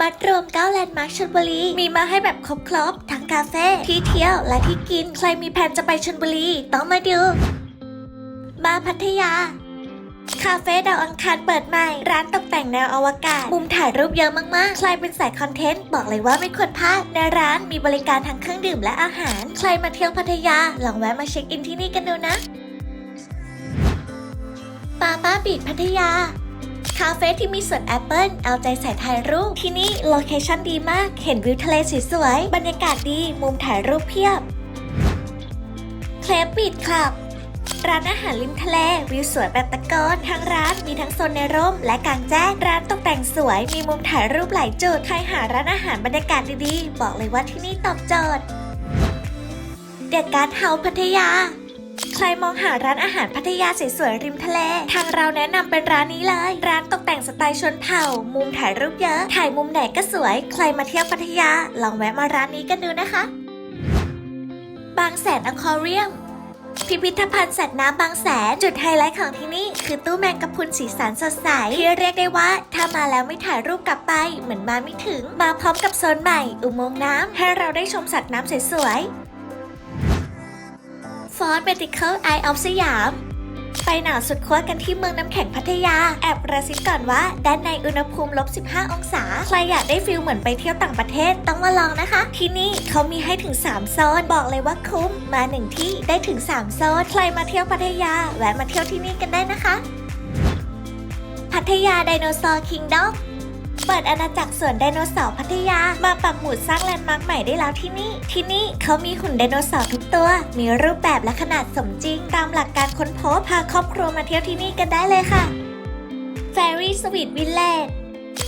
มัดรวม9แลนด์มาร์คชลบุรี มีมาให้แบบครบๆทั้งคาเฟ่ที่เที่ยวและที่กิน ใครมีแผนจะไปชลบุรี ต้องมาดู มาพัทยาคาเฟ่ดาวอังคารเปิดใหม่ ร้านตกแต่งแนวอวกาศ มุมถ่ายรูปเยอะมากๆ ใครเป็นสายคอนเทนต์ บอกเลยว่าไม่ควรพลาด ในร้านมีบริการทั้งเครื่องดื่มและอาหาร ใครมาเที่ยวพัทยา ลองแวะมาเช็คอินที่นี่กันดูนะ ปาป้าบีดพัทยา คาเฟ่ที่มีสวนแอปเปิลเอาใจใส่ถ่ายรูป ที่นี่โลเคชั่นดีมาก เห็นวิวทะเลสวยๆ บรรยากาศดี มุมถ่ายรูปเพียบ เคลปบีดคลับ ร้านอาหารริมทะเลวิวสวยแบบตะโกนทางร้านมีทั้งโซนในร่ม และกลางแจ้ง ร้านตกแต่งสวย มีมุมถ่ายรูปหลายจุด ใครหาร้านอาหารบรรยากาศดีๆ บอกเลยว่าที่นี่ตอบโจทย์ เดอะการ์ดเฮาส์พัทยา ใครมองหาร้านอาหารพัทยาสวยๆริมทะเล ทางเราแนะนำเป็นร้านนี้เลย ร้านตกแต่งสไตล์ชนเผ่า มุมถ่ายรูปเยอะ ถ่ายมุมไหนก็สวย ใครมาเที่ยวพัทยา ลองแวะมาร้านนี้กันดูนะคะ บางแสนอควาเรียมพิพิธภัณฑ์สัตว์น้ำบางแสนจุดไฮไลท์ของที่นี่คือตู้แมงกะพรุนสีสันสดใสที่เรียกได้ว่า ถ้ามาแล้วไม่ถ่ายรูปกลับไป เหมือนมาไม่ถึง มาพร้อมกับโซนใหม่ อุโมงค์น้ำให้เราได้ชมสัตว์น้ำสวย ๆ Ford Medical Eye of สยาม ไปหนาวสุดขั้วกันที่เมืองน้ำแข็งพัทยา แอบกระซิบก่อนว่า ด้านในอุณหภูมิลบ 15 องศา ใครอยากได้ฟิลเหมือนไปเที่ยวต่างประเทศต้องมาลองนะคะ ที่นี่เขามีให้ถึง 3 โซน บอกเลยว่าคุ้ม มาหนึ่งที่ได้ถึง 3 โซน ใครมาเที่ยวพัทยา แวะมาเที่ยวที่นี่กันได้นะคะ พัทยาไดโนเสาร์คิงดอม เปิดอาณาจักรสวนไดโนเสาร์พัทยา มาปักหมุดสร้างแลนด์มาร์คใหม่ได้แล้วที่นี่ ที่นี่เขามีหุ่นไดโนเสาร์ทุกตัว มีรูปแบบและขนาดสมจริง ตามหลักการค้นพบพาครอบครัวมาเที่ยวที่นี่กันได้เลยค่ะ Fairy Sweet Village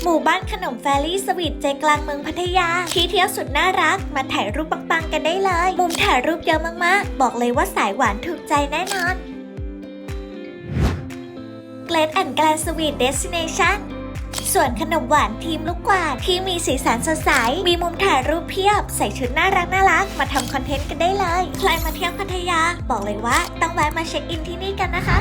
หมู่บ้านขนมแฟรี่สวีทใจกลางเมืองพัทยา ที่เที่ยวสุดน่ารัก มาถ่ายรูปปังๆกันได้เลย มุมถ่ายรูปเยอะมากๆ บอกเลยว่าสายหวานถูกใจแน่นอน g l a d and g l a d Sweet Destination ส่วนขนมหวานทีมลูกกวาดที่มีสีสันสดใส มีมุมถ่ายรูปเพียบ ใส่ชุดน่ารักน่ารักมาทำคอนเทนต์กันได้เลย ใครมาเที่ยวพัทยา บอกเลยว่าต้องแวะมาเช็คอินที่นี่กันนะคะ